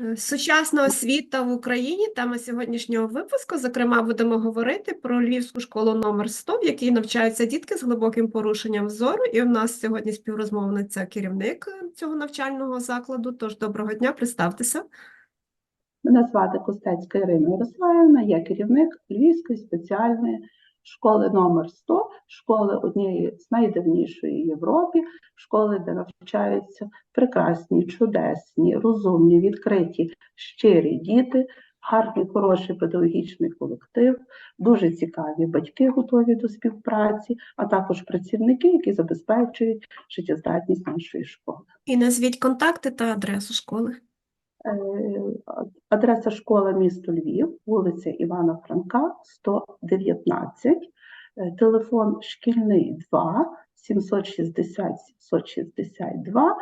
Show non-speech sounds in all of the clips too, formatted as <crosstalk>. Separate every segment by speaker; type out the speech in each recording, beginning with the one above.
Speaker 1: Е, Сучасна освіта в Україні. Тема сьогоднішнього випуску. Зокрема, будемо говорити про Львівську школу номер 100, в якій навчаються дітки з глибоким порушенням зору. І у нас сьогодні співрозмовниця керівник е, цього навчального закладу. Тож доброго дня, представтеся.
Speaker 2: Мене звати Костецька Ірина Ярославівна, я керівник Львівської спеціальної школи номер 100, школи однієї з найдавнішої Європі, школи, де навчаються прекрасні, чудесні, розумні, відкриті, щирі діти, гарний, хороший педагогічний колектив, дуже цікаві батьки готові до співпраці, а також працівники, які забезпечують життєздатність нашої школи.
Speaker 1: І назвіть контакти та адресу школи.
Speaker 2: Е, Адреса школа місто Львів, вулиця Івана Франка, 119, Е, телефон шкільний 2 760 762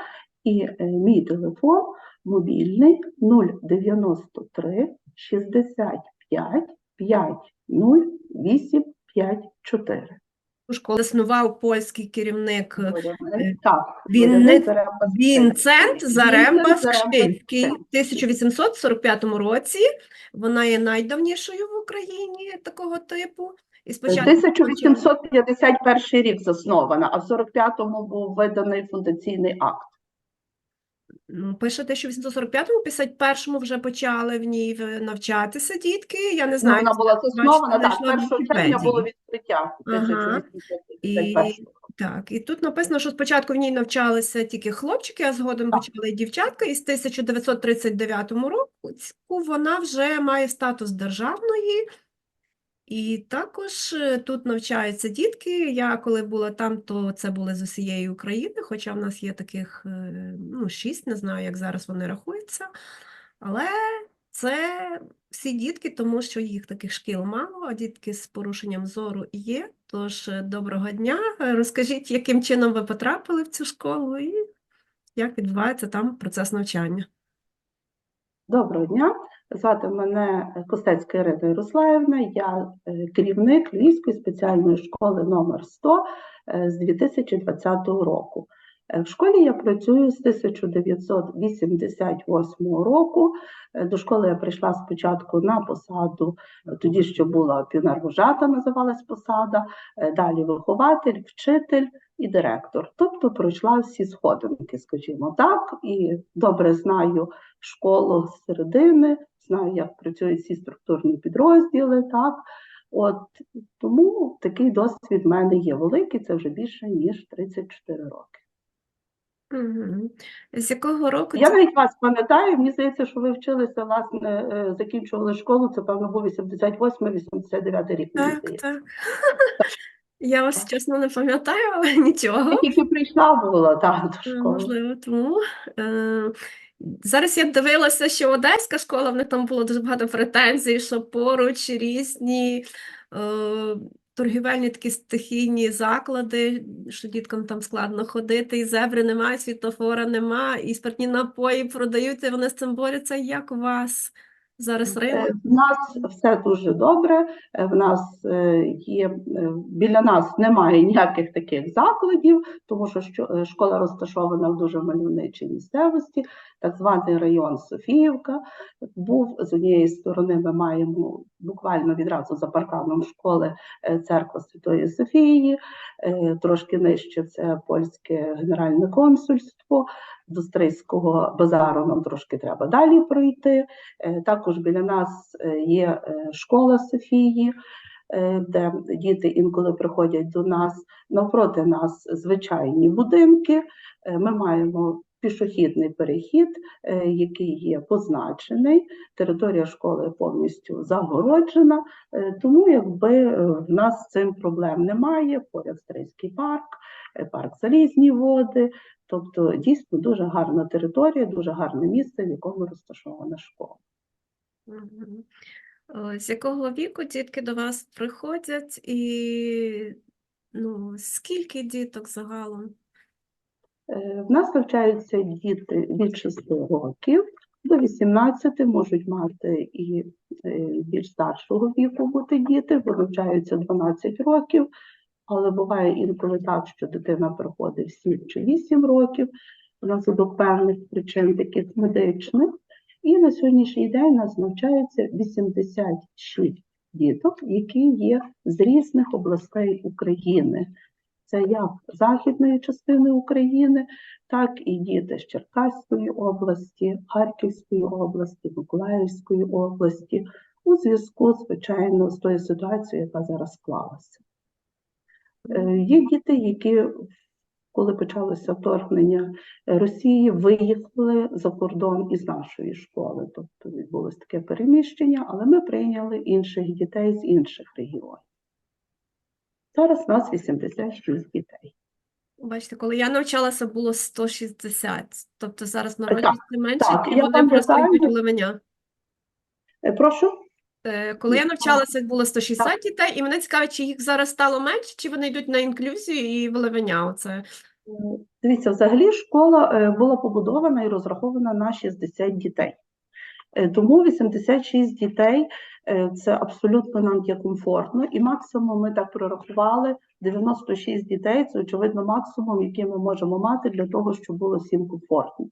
Speaker 2: і е, мій телефон мобільний 093 65 5 0 8 5 4.
Speaker 1: У школі існував польський керівник е,
Speaker 2: Так,
Speaker 1: він
Speaker 2: Володимир
Speaker 1: Вінцент Заремба
Speaker 2: Вінцент Заремба
Speaker 1: Скшинський в 1845 році. Вона є найдавнішою в Україні такого типу. І спочатку
Speaker 2: 1851 рік заснована, а в 45-му був виданий фундаційний акт.
Speaker 1: Ну, Пишете, що в 845-му, 51-му вже почали в ній навчатися дітки. Я не
Speaker 2: Ну,
Speaker 1: знаю,
Speaker 2: вона була заснована, так, 1 червня було відкриття
Speaker 1: Ага.
Speaker 2: 1851
Speaker 1: Так, і тут написано, що спочатку в ній навчалися тільки хлопчики, а згодом
Speaker 2: Так.
Speaker 1: почали і дівчатка. І з 1939 року вона вже має статус державної. І також е, тут навчаються дітки. Я коли була там, то це були з усієї України, хоча в нас є таких е, ну, шість, не знаю, як зараз вони рахуються. Але це всі дітки, тому що їх таких шкіл мало, а дітки з порушенням зору є. Тож е, доброго дня. Розкажіть, яким чином ви потрапили в цю школу і як відбувається там процес навчання.
Speaker 2: Доброго дня. Звати мене Костецька Ірина Ярославівна, я е, керівник Львівської спеціальної школи номер 100 е, з 2020 року. Е, В школі я працюю з 1988 року. До школи я прийшла спочатку на посаду, тоді ще була піонервожата, називалась посада, далі вихователь, вчитель і директор. Тобто пройшла всі сходинки, скажімо так, і добре знаю школу середини, знаю, як працюють всі структурні підрозділи, так. От тому такий досвід в мене є великий, це вже більше ніж 34 роки.
Speaker 1: Угу. З якого року
Speaker 2: Я навіть вас пам'ятаю, мені здається, що ви вчилися, власне, е, закінчували школу, це певно був 88-89 рік, мені
Speaker 1: Так, так. <laughs> Я вас чесно не пам'ятаю, нічого.
Speaker 2: Я тільки прийшла була так, до
Speaker 1: Е,
Speaker 2: школи.
Speaker 1: Можливо, тому. Зараз я дивилася, що Одеська школа, в них там було дуже багато претензій, що поруч різні е, торгівельні такі стихійні заклади, що діткам там складно ходити, і зебри немає, світлофора нема, і спиртні напої продаються, вони з цим борються. Як у вас зараз
Speaker 2: Е,
Speaker 1: ринок?
Speaker 2: В нас все дуже добре. е, В нас е, є біля нас немає ніяких таких закладів, тому що школа розташована в дуже мальовничій місцевості, так званий район Софіївка. Був з однієї сторони, ми маємо буквально відразу за парканом школи е, церква Святої Софії, е, трошки нижче це польське генеральне консульство. До Стрийського базару нам трошки треба далі пройти. Е, Також біля нас є школа Софії, де діти інколи приходять до нас. Навпроти нас звичайні будинки. Ми маємо пішохідний перехід, е, який є позначений. Територія школи повністю загороджена, е, тому якби е, в нас цим проблем немає. Поряд Стрийський парк, парк Залізні води. Тобто дійсно дуже гарна територія, дуже гарне місце, в якому розташована школа.
Speaker 1: З якого віку дітки до вас приходять і ну, скільки діток загалом?
Speaker 2: Е, В нас навчаються діти від 6 років до 18 можуть мати і е, більш старшого віку бути діти, бо навчаються 12 років, але буває інколи так, що дитина приходить 7 чи 8 років, внаслідок певних причин таких медичних, І на сьогоднішній день нас навчається 86 діток, які є з різних областей України. Це як західної частини України, так і діти з Черкаської області, Харківської області, Миколаївської області, у зв'язку, звичайно, з тою ситуацією, яка зараз склалася. Е, Є діти, які, коли почалося вторгнення Росії, виїхали за кордон із нашої школи. Тобто відбулось таке переміщення, але ми прийняли інших дітей з інших регіонів. Зараз у нас 86 дітей.
Speaker 1: Бачите, коли я навчалася, було 160. Тобто зараз народжується менше,
Speaker 2: так,
Speaker 1: і вони просто йдуть у Левеня.
Speaker 2: Е, Прошу?
Speaker 1: Е, Коли я навчалася, було 160 дітей, і мене цікавить, чи їх зараз стало менше, чи вони йдуть на інклюзію і в Левеня. Оце.
Speaker 2: Е, Дивіться, взагалі школа була побудована і розрахована на 60 дітей. Е, Тому 86 дітей е, це абсолютно нам є комфортно. І максимум ми так прорахували 96 дітей. Це очевидно максимум, який ми можемо мати для того, щоб було всім комфортно.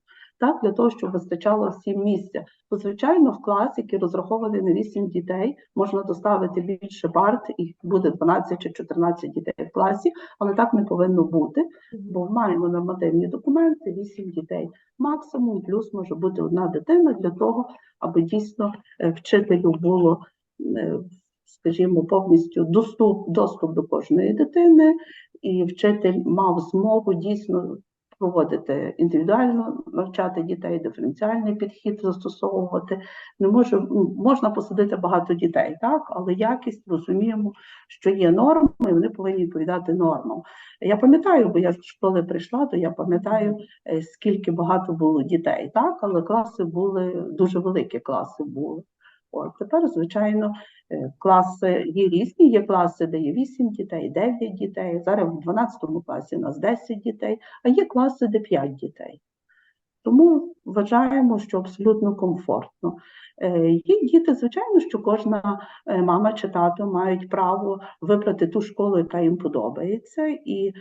Speaker 2: Так, для того, щоб вистачало всім місця. Бо, звичайно, в клас, який розрахований на 8 дітей, можна доставити більше парт, і буде 12 чи 14 дітей в класі, але так не повинно бути бо маємо нормативні документи, 8 дітей максимум, плюс може бути одна дитина для того, аби дійсно е, вчителю було, е, скажімо, повністю доступ, доступ до кожної дитини, і вчитель мав змогу дійсно проводити індивідуально навчати дітей, диференціальний підхід застосовувати. Не може, ну, можна посадити багато дітей, так, але якість розуміємо, що є норми, і вони повинні відповідати нормам. Я пам'ятаю, бо я з школи прийшла, то я пам'ятаю, е, скільки багато було дітей, так, але класи були дуже великі класи були. От тепер, звичайно, е, класи є різні. Є класи, де є 8 дітей, 9 дітей. Зараз в 12 класі у нас 10 дітей, а є класи, де 5 дітей. Тому вважаємо, що абсолютно комфортно. Е, Є діти, звичайно, що кожна е, мама чи тато мають право вибрати ту школу, яка їм подобається, і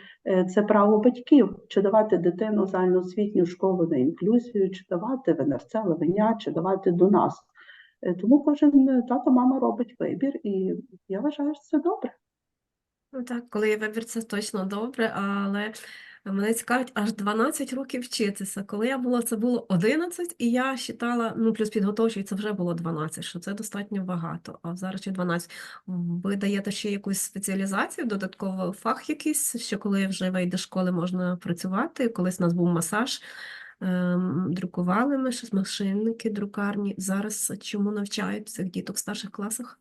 Speaker 2: це право батьків, чи давати дитину загальноосвітню школу на інклюзію, чи давати в Левеня, чи давати до нас. Е, Тому кожен е, тато, мама робить вибір, і я вважаю, що це добре.
Speaker 1: Ну так, коли є вибір, це точно добре, але мене цікавить аж 12 років вчитися. Коли я була, це було 11, і я вважала, ну плюс підготовчий, це вже було 12, що це достатньо багато, а зараз ще 12. Ви даєте ще якусь спеціалізацію, додатково фах якийсь, що коли вже вийде школи, можна працювати. Колись у нас був масаж, друкували ми щось, машинники, друкарні. Зараз чому навчають цих діток в старших класах?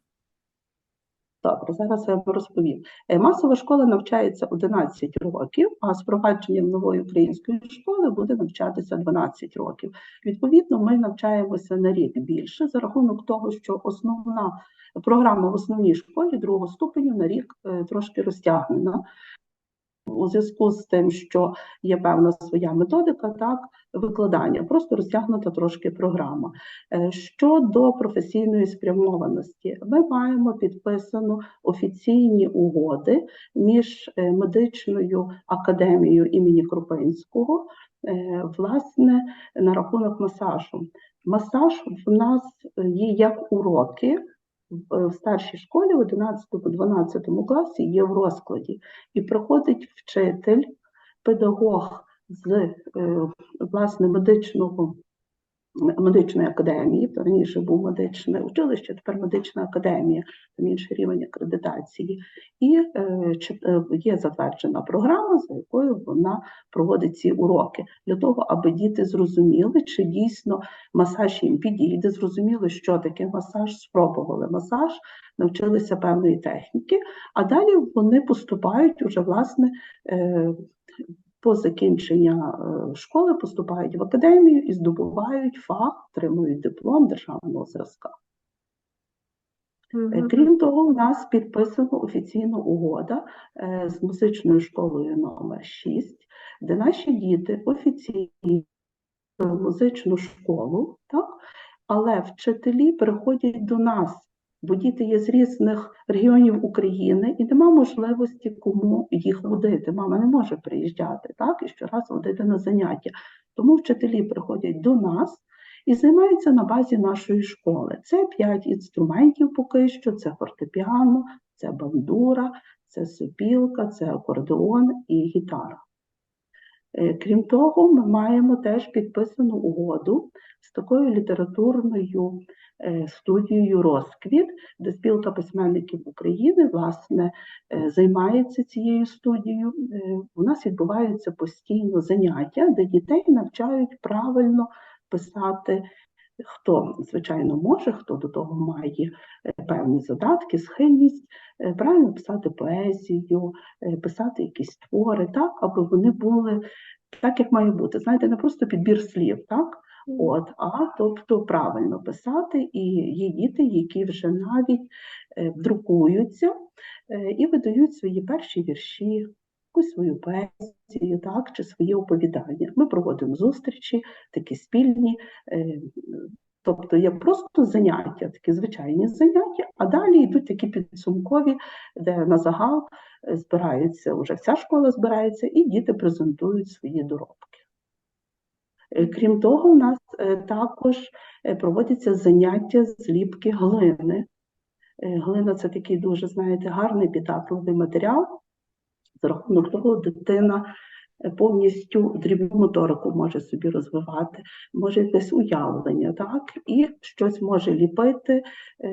Speaker 2: Добре, зараз я розповім. Е, Масова школа навчається 11 років, а з впровадженням нової української школи буде навчатися 12 років. Відповідно, ми навчаємося на рік більше за рахунок того, що основна програма в основній школі другого ступеню на рік е, трошки розтягнена. У зв'язку з тим, що є певна своя методика, так, викладання, просто розтягнута трошки програма. Е, Щодо професійної спрямованості, ми маємо підписано офіційні угоди між е, медичною академією імені Крупинського, е, власне, на рахунок масажу. Масаж в нас є як уроки. В- старшій школі, в 11-12 класі, є в розкладі, і приходить вчитель, педагог з е, власне медичного медичної академії, то раніше був медичне училище, тепер медична академія, там інший рівень акредитації, і е, е, є затверджена програма, за якою вона проводить ці уроки, для того, аби діти зрозуміли, чи дійсно масаж їм підійде, зрозуміли, що таке масаж, спробували масаж, навчилися певної техніки, а далі вони поступають уже власне. По закінчення е, школи поступають в академію і здобувають фах, отримують диплом державного зразка.
Speaker 1: Мгм.
Speaker 2: Крім того, у нас підписана офіційна угода е, з музичною школою номер 6, де наші діти офіційно в музичну школу, так? але вчителі приходять до нас, бо діти є з різних регіонів України і нема можливості кому їх водити. Мама не може приїжджати так? і щораз водити на заняття. Тому вчителі приходять до нас. і займаються на базі нашої школи. Це п'ять інструментів поки що: це фортепіано, це бандура, це сопілка, це акордеон і гітара. Е, Крім того, ми маємо теж підписану угоду з такою літературною е, студією Розквіт, де спілка письменників України власне е, займається цією студією. У нас відбуваються постійно заняття, де дітей навчають правильно писати. Хто, звичайно, може, хто до того має е, певні задатки, схильність, е, правильно писати поезію, е, писати якісь твори, так, аби вони були так, як має бути. Знаєте, не просто підбір слів, так? От, а тобто правильно писати, і є діти, які вже навіть друкуються і видають свої перші вірші, якусь свою поезію, так, чи свої оповідання. Ми проводимо зустрічі, такі спільні. е, Тобто є просто заняття, такі звичайні заняття, а далі йдуть такі підсумкові, де на загал е, збираються, вже вся школа збирається, і діти презентують свої доробки. Е, Крім того, у нас також проводяться заняття з ліпки глини. Глина це такий дуже, знаєте, гарний піддатливий матеріал. За рахунок того, дитина е, повністю дрібну моторику може собі розвивати, може якесь уявлення, так, і щось може ліпити, е,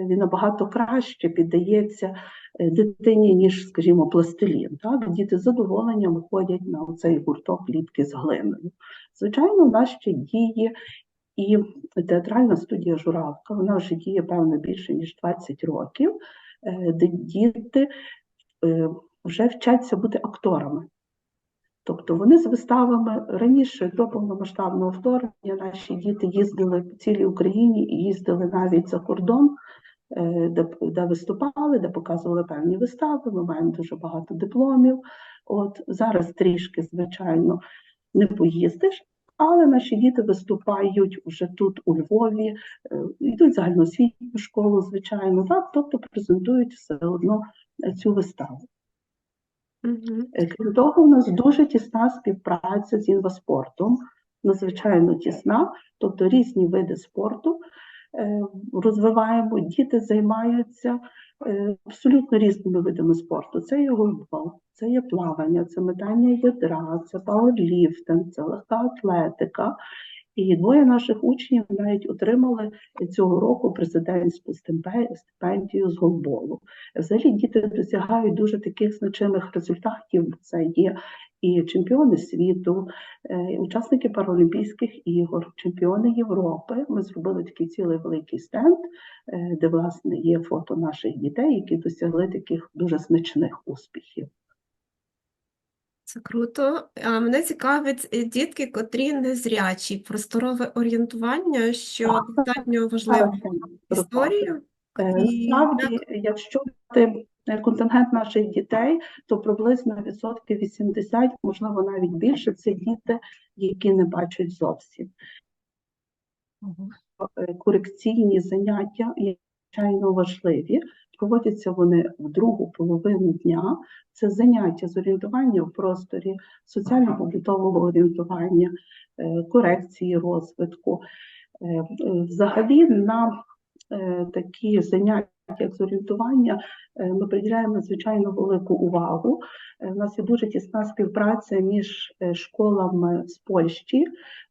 Speaker 2: він набагато краще піддається е, дитині, ніж, скажімо, пластилін. Так? Діти з задоволенням ходять на цей гурток ліпки з глиною. Звичайно, у нас ще діє і театральна студія Журавка, вона вже діє, певно, більше, ніж 20 років, де діти вже вчаться бути акторами. Тобто вони з виставами раніше до повномасштабного вторгнення наші діти їздили по цілій Україні і їздили навіть за кордон, е, де, де виступали, де показували певні вистави. Ми маємо дуже багато дипломів. От зараз трішки, звичайно, не поїздиш, але наші діти виступають вже тут, у Львові, е, йдуть в загальноосвітню школу, звичайно, так, тобто презентують все одно е, цю виставу. Крім того, у нас дуже тісна співпраця з інваспортом, надзвичайно тісна, тобто різні види спорту е, розвиваємо, діти займаються е, абсолютно різними видами спорту. Це є гольбол, це є плавання, це метання ядра, це пауерліфтинг, це легка атлетика. І двоє наших учнів навіть отримали цього року президентську стипендію з голболу. Взагалі діти досягають дуже таких значимих результатів. Це є і чемпіони світу, е, учасники Паралімпійських ігор, чемпіони Європи. Ми зробили такий цілий великий стенд, е, де власне є фото наших дітей, які досягли таких дуже значних успіхів.
Speaker 1: Це круто. А мене цікавить е, дітки, котрі незрячі, просторове орієнтування, що достатньо важливо історію.
Speaker 2: Е, Насправді, якщо брати е, контингент наших дітей, то приблизно відсотків 80, можливо, навіть більше, це діти, які не бачать зовсім. Корекційні заняття звичайно важливі. Проводяться вони в другу половину дня. Це заняття з орієнтування в просторі, соціально-побутового орієнтування, е, корекції розвитку. Е, Взагалі на е, такі заняття, як з орієнтування, ми приділяємо надзвичайно велику увагу. У нас є дуже тісна співпраця між школами з Польщі.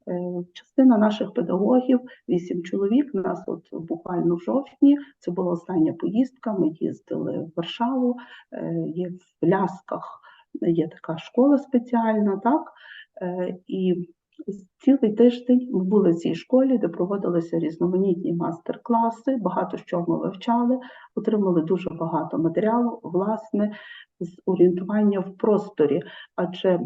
Speaker 2: Е, Частина наших педагогів, вісім чоловік, нас от буквально в жовтні, це була остання поїздка, ми їздили в Варшаву, е, є в Лясках, є така школа спеціальна, так, Е, і Цілий тиждень ми були в цій школі, де проводилися різноманітні мастер-класи, багато що ми вивчали, отримали дуже багато матеріалу, власне, з орієнтування в просторі, адже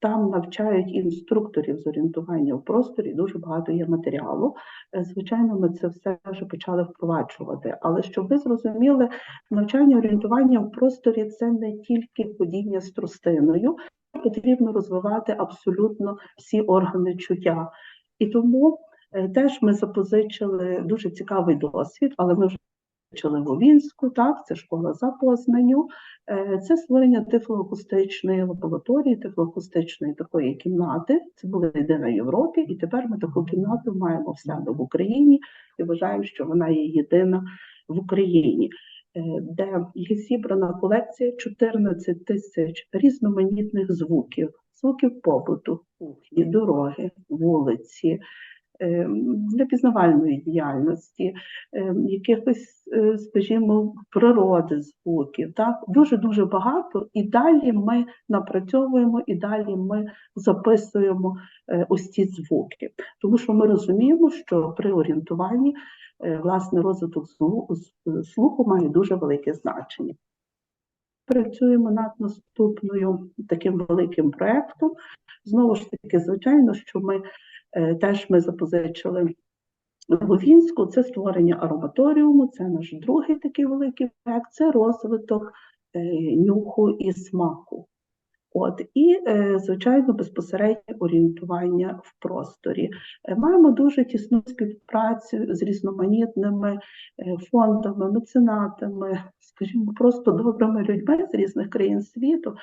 Speaker 2: там навчають інструкторів з орієнтування в просторі, дуже багато є матеріалу. Е, Звичайно, ми це все вже почали впроваджувати. Але щоб ви зрозуміли, навчання орієнтування в просторі це не тільки ходіння з тростиною, потрібно розвивати абсолютно всі органи чуття. І тому е, теж ми запозичили дуже цікавий досвід, але ми вже Увінську, так, це школа за Познанню. Е, Це створення тифлоакустичної лабораторії, тифлоакустичної такої кімнати. Це була єдина в Європі, і тепер ми таку кімнату маємо в себе в Україні і вважаємо, що вона є єдина в Україні, е, де є зібрана колекція 14 тисяч різноманітних звуків, звуків побуту, кухні, дороги, вулиці, для пізнавальної діяльності, е, якихось, е, скажімо, природи звуків. Так? Дуже-дуже багато. І далі ми напрацьовуємо, і далі ми записуємо е, ось ці звуки. Тому що ми розуміємо, що при орієнтуванні власне розвиток слуху має дуже велике значення. Працюємо над наступною таким великим проєктом. Знову ж таки, звичайно, що ми теж ми запозичили в Лугінську, це створення ароматоріуму, це наш другий такий великий проект, це розвиток е, нюху і смаку. От, і, е, звичайно, безпосереднє орієнтування в просторі. Е, Маємо дуже тісну співпрацю з різноманітними е, фондами, меценатами, скажімо, просто добрими людьми з різних країн світу.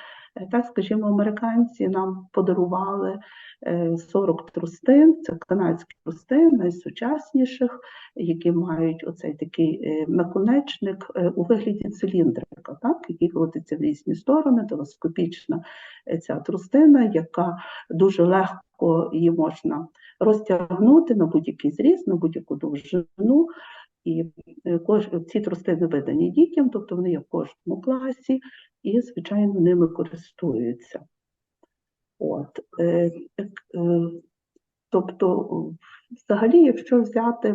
Speaker 2: Так, скажімо, американці нам подарували е, 40 трустин, це канадські трустин, найсучасніших, які мають оцей такий наконечник у вигляді циліндрика, так, крутиться в різні сторони, телескопічна е, ця трустина, яка дуже легко її можна розтягнути на будь-який зріз, на будь-яку довжину. І е, ці трустини видані дітям, тобто вони є в кожному класі, і, звичайно, ними користуються. От, е, тобто, взагалі, якщо взяти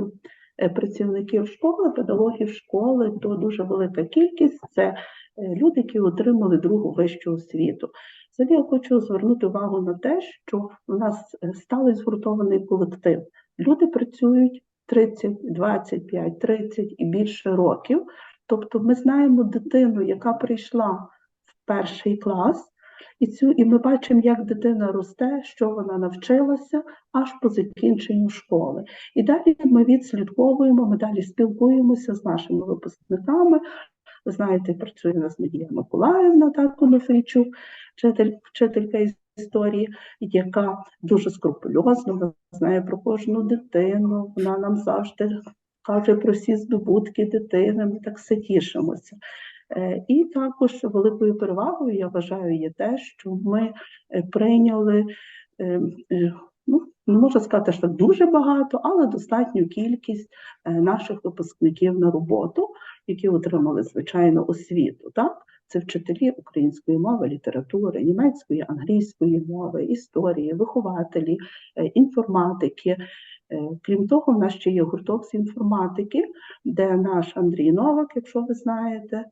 Speaker 2: працівників школи, педагогів школи, то дуже велика кількість це люди, які отримали другу вищу освіту. Взагалі я хочу звернути увагу на те, що у нас е, сталий згуртований колектив. Люди працюють 30, 25, 30 і більше років. Тобто ми знаємо дитину, яка прийшла в перший клас, і, цю, і ми бачимо, як дитина росте, що вона навчилася аж по закінченню школи. І далі ми відслідковуємо, ми далі спілкуємося з нашими випускниками. Ви знаєте, працює у нас Надія Миколаївна, так, Конофейчук, вчитель, вчителька історії, яка дуже скрупульозно знає про кожну дитину, вона нам завжди каже про всі здобутки дитини, ми так все тішимося. Е, І також великою перевагою, я вважаю, є те, що ми е, прийняли, е, ну, не можу сказати, що дуже багато, але достатню кількість наших випускників на роботу, які отримали звичайно освіту. Так? Це вчителі української мови, літератури, німецької, англійської мови, історії, вихователі, е, інформатики. Е, Крім того, в нас ще є гурток з інформатики, де наш Андрій Новак, якщо ви знаєте,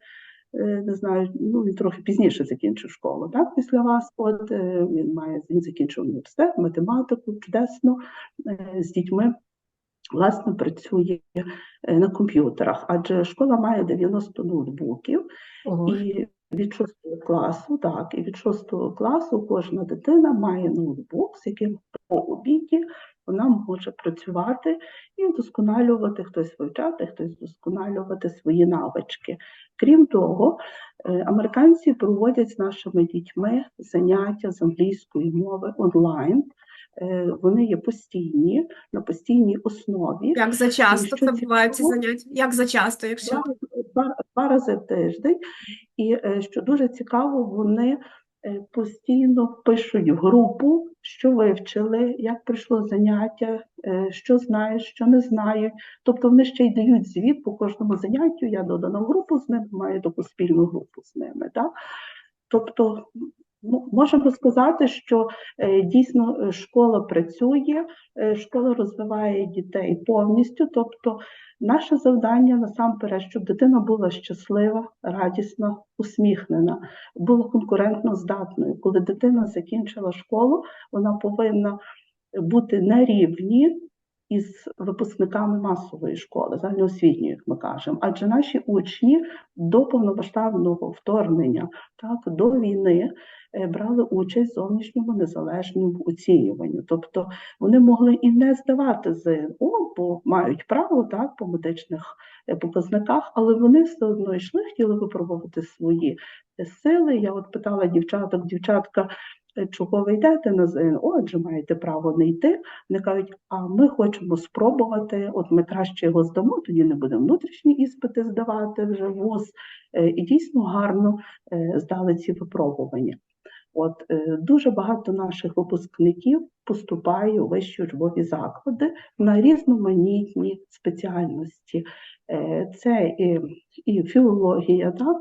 Speaker 2: е, не знаю, ну він трохи пізніше закінчив школу, так, після вас. От він має він закінчив університет, математику, чудесно з дітьми. Власне, працює е, на комп'ютерах, адже школа має 90 ноутбуків,
Speaker 1: Ого.
Speaker 2: і від 6 класу, так, і від 6 класу кожна дитина має ноутбук, з яким по обіді вона може працювати і вдосконалювати, хтось вивчати, хтось вдосконалювати свої навички. Крім того, е, американці проводять з нашими дітьми заняття з англійської мови онлайн. Е, Вони є постійні, на постійній основі.
Speaker 1: Як зачасто це
Speaker 2: цікаво?
Speaker 1: заняття? Як зачасто, якщо
Speaker 2: Два, два, два рази в тиждень. І е, що дуже цікаво, вони е, постійно пишуть в групу, що вивчили, як пройшло заняття, що знають, що не знають. Тобто вони ще й дають звіт по кожному заняттю. Я додана в групу з ними, маю таку спільну групу з ними. Так? Тобто, можемо сказати, що е, дійсно е, школа працює, е, школа розвиває дітей повністю. Тобто, наше завдання насамперед, щоб дитина була щаслива, радісна, усміхнена, була конкурентно здатною. Коли дитина закінчила школу, вона повинна бути на рівні із випускниками масової школи, загальноосвітньої, як ми кажемо. Адже наші учні до повномасштабного вторгнення, так, до війни е, брали участь в зовнішньому незалежному оцінюванні. Тобто вони могли і не здавати ЗНО, бо мають право так, по медичних е, показниках, але вони все одно йшли, хотіли випробувати свої е, сили. Я от питала дівчаток, дівчатка, чого ви йдете на ЗНО, адже маєте право не йти. Вони кажуть, а ми хочемо спробувати, от ми краще його здамо, тоді не будемо внутрішні іспити здавати вже ВУЗ. Е, І дійсно гарно е, здали ці випробування. От е, дуже багато наших випускників поступає у вищі учбові заклади на різноманітні спеціальності. Це і, і філологія, так,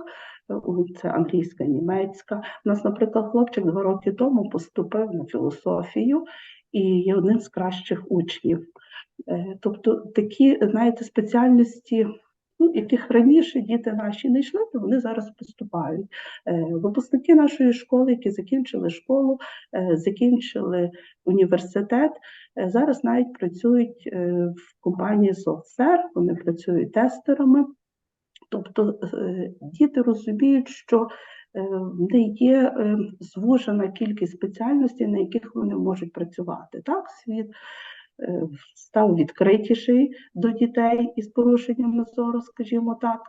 Speaker 2: це англійська, німецька. У нас, наприклад, хлопчик два роки тому поступив на філософію і є одним з кращих учнів. Е, Тобто такі, знаєте, спеціальності, ну, яких раніше діти наші не йшли, то вони зараз поступають. Е, Випускники нашої школи, які закінчили школу, е, закінчили університет, зараз навіть працюють в компанії SoftServe, вони працюють тестерами. Тобто е, діти розуміють, що не є е, звужена кількість спеціальностей, на яких вони можуть працювати. Так, світ став відкритіший до дітей із порушенням зору, скажімо так,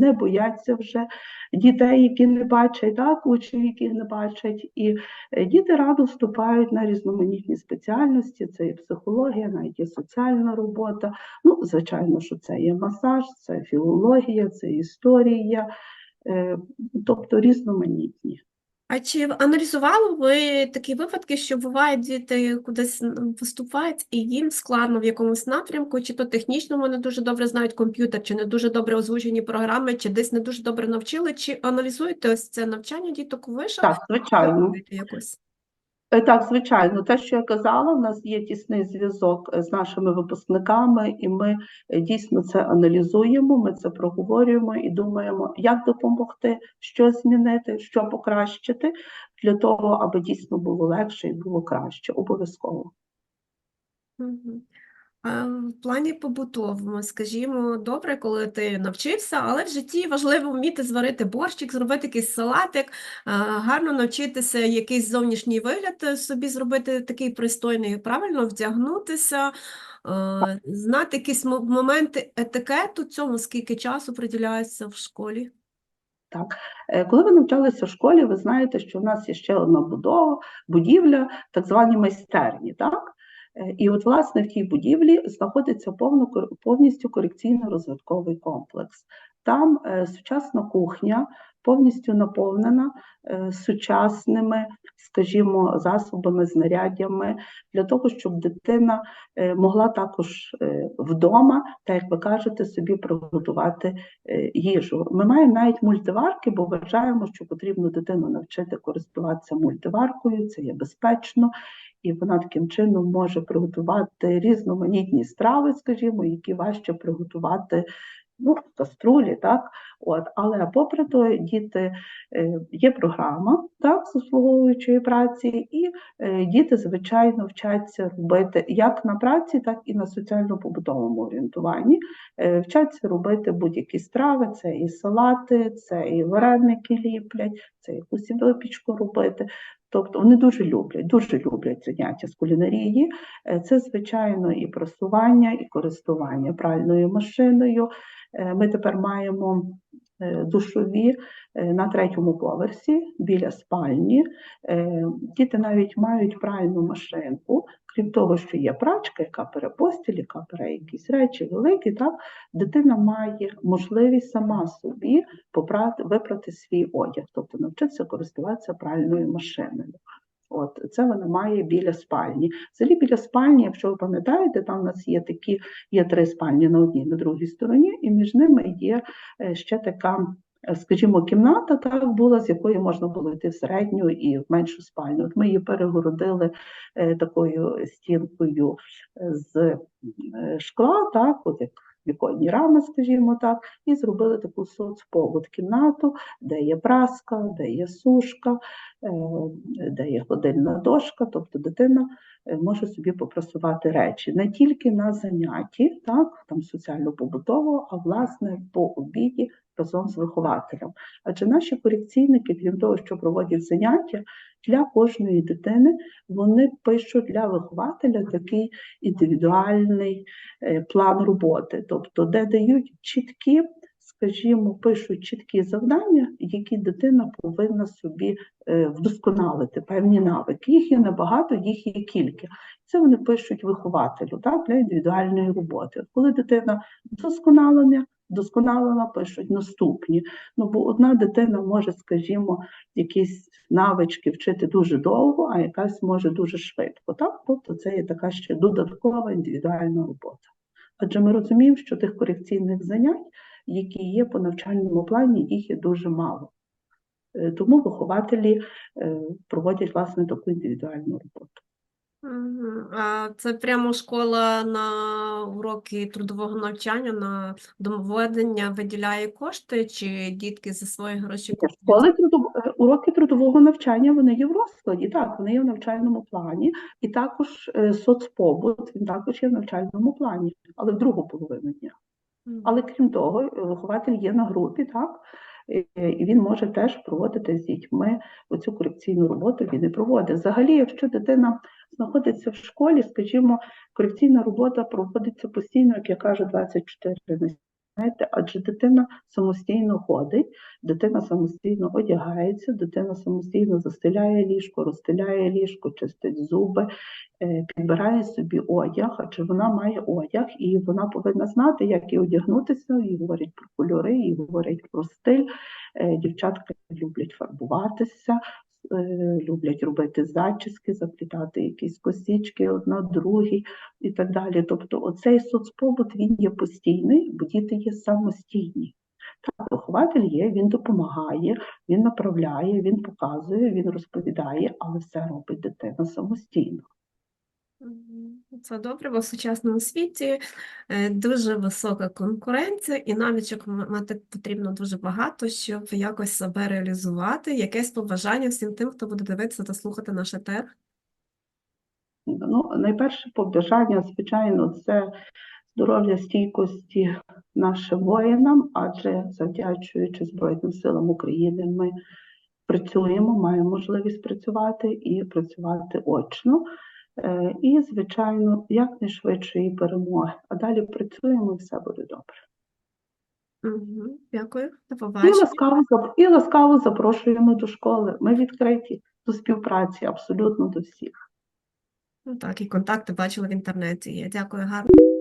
Speaker 2: не бояться вже дітей, які не бачать, так, учнів, яких не бачать. І е, діти радо вступають на різноманітні спеціальності, це і психологія, навіть і соціальна робота. Ну, звичайно, що це є масаж, це філологія, це історія, е, тобто різноманітні.
Speaker 1: А чи аналізували ви такі випадки, що бувають діти кудись виступають, і їм складно в якомусь напрямку, чи то технічно вони дуже добре знають комп'ютер, чи не дуже добре озвучені програми, чи десь не дуже добре навчили, чи аналізуєте ось це навчання діток виша?
Speaker 2: Так, звичайно.
Speaker 1: Якось?
Speaker 2: Е, Так, звичайно, те, що я казала, в нас є тісний зв'язок е, з нашими випускниками, і ми е, дійсно це аналізуємо, ми це проговорюємо і думаємо, як допомогти, що змінити, що покращити для того, аби дійсно було легше і було краще. Обов'язково.
Speaker 1: В плані побутовому, скажімо, добре, коли ти навчився, але в житті важливо вміти зварити борщик, зробити якийсь салатик, гарно навчитися якийсь зовнішній вигляд е, собі зробити такий пристойний, правильно вдягнутися, знати якісь моменти етикету цьому, скільки часу приділяється в школі.
Speaker 2: Так, Е, коли ви навчалися в школі, ви знаєте, що у нас є ще одна будова, будівля, так звані майстерні. Так? Е, І от, власне, в тій будівлі знаходиться повністю корекційно-розвитковий комплекс. Там е, сучасна кухня повністю наповнена е, сучасними, скажімо, засобами, знаряддями для того, щоб дитина е, могла також вдома, так як ви кажете, собі приготувати їжу. Ми маємо навіть мультиварки, бо вважаємо, що потрібно дитину навчити користуватися мультиваркою, це є безпечно, і вона таким чином може приготувати різноманітні страви, скажімо, які важче приготувати ну, каструлі, так? От, але попри то, діти е, є програма так, з обслуговуючої праці, і е, діти, звичайно, вчаться робити як на праці, так і на соціально-побутовому орієнтуванні. Е, Вчаться робити будь-які страви, це і салати, це і вареники ліплять, це якусь випічку робити. Тобто вони дуже люблять, дуже люблять заняття з кулінарії. Це, звичайно, і просування, і користування пральною машиною. Е, Ми тепер маємо е, душові е, на третьому поверсі біля спальні. Діти навіть мають пральну машинку, крім того, що є прачка, яка пере постіль, яка пере якісь речі великі, так дитина має можливість сама собі попрати, випрати свій одяг, тобто навчитися користуватися пральною машиною. От це вона має біля спальні. Взагалі біля спальні, якщо ви пам'ятаєте, там у нас є такі, є три спальні на одній, на другій стороні, і між ними є е, ще така, е, скажімо, кімната, так була, з якої можна було йти в середню і в меншу спальню. От ми її перегородили е, такою стінкою з шкла, так, от як віконні рами, скажімо так, і зробили таку соцпобут кімнату, де є праска, де є сушка, е, де є ходильна дошка, тобто дитина е, може собі попрасувати речі. Не тільки на занятті, так, там соціально-побутово, а власне по обіді разом з вихователем. Адже наші корекційники, крім того, що проводять заняття, для кожної дитини вони пишуть для вихователя такий індивідуальний е, план роботи, тобто де дають чіткі, скажімо, пишуть чіткі завдання, які дитина повинна собі е, вдосконалити, певні навики. Їх є небагато, їх є кілька. Це вони пишуть вихователю так, для індивідуальної роботи. Коли дитина вдосконалена, вдосконалена, пишуть наступні. Ну, бо одна дитина може, скажімо, якісь навички вчити дуже довго, а якась може дуже швидко. Так? Тобто це є така ще додаткова індивідуальна робота. Адже ми розуміємо, що тих корекційних занять, які є по навчальному плані, їх є дуже мало. Е, Тому вихователі е, проводять власне таку індивідуальну роботу.
Speaker 1: А це прямо школа на уроки трудового навчання, на домоведення виділяє кошти, чи дітки за свої гроші?
Speaker 2: Школи трудов... е, уроки трудового навчання вони є в розкладі, так, вони є в навчальному плані, і також е, соцпобут, він також є в навчальному плані, але в другу половину дня. Але крім того, е, вихователь є на групі, так, і він може теж проводити з дітьми оцю корекційну роботу, він і проводить. Взагалі, якщо дитина знаходиться в школі, скажімо, корекційна робота проводиться постійно, як я кажу, 24 на 7, знаєте, адже дитина самостійно ходить, дитина самостійно одягається, дитина самостійно застеляє ліжко, розстеляє ліжко, чистить зуби, е, підбирає собі одяг, адже вона має одяг, і вона повинна знати, як і одягнутися, і говорять про кольори, і говорять про стиль. Е, Дівчатка люблять фарбуватися, люблять робити зачіски, заплітати якісь косички одна другі і так далі. Тобто оцей соцпобут він є постійний, бо діти є самостійні. Так, вихователь є, він допомагає, він направляє, він показує, він розповідає, але все робить дитина самостійно.
Speaker 1: Це добре, бо в сучасному світі е, дуже висока конкуренція, і навичок мати потрібно дуже багато, щоб якось себе реалізувати. Якесь побажання всім тим, хто буде дивитися та слухати наш етер.
Speaker 2: Ну, найперше побажання, звичайно, це здоров'я стійкості нашим воїнам, адже завдячуючи Збройним силам України, ми працюємо, маємо можливість працювати і працювати очно. Е, І, звичайно, якнайшвидшої перемоги. А далі працюємо і все буде добре.
Speaker 1: Дякую, до
Speaker 2: І ласкаво, і ласкаво запрошуємо до школи. Ми відкриті до співпраці абсолютно до всіх.
Speaker 1: Ну так, і контакти бачила в інтернеті є. Дякую, гарно.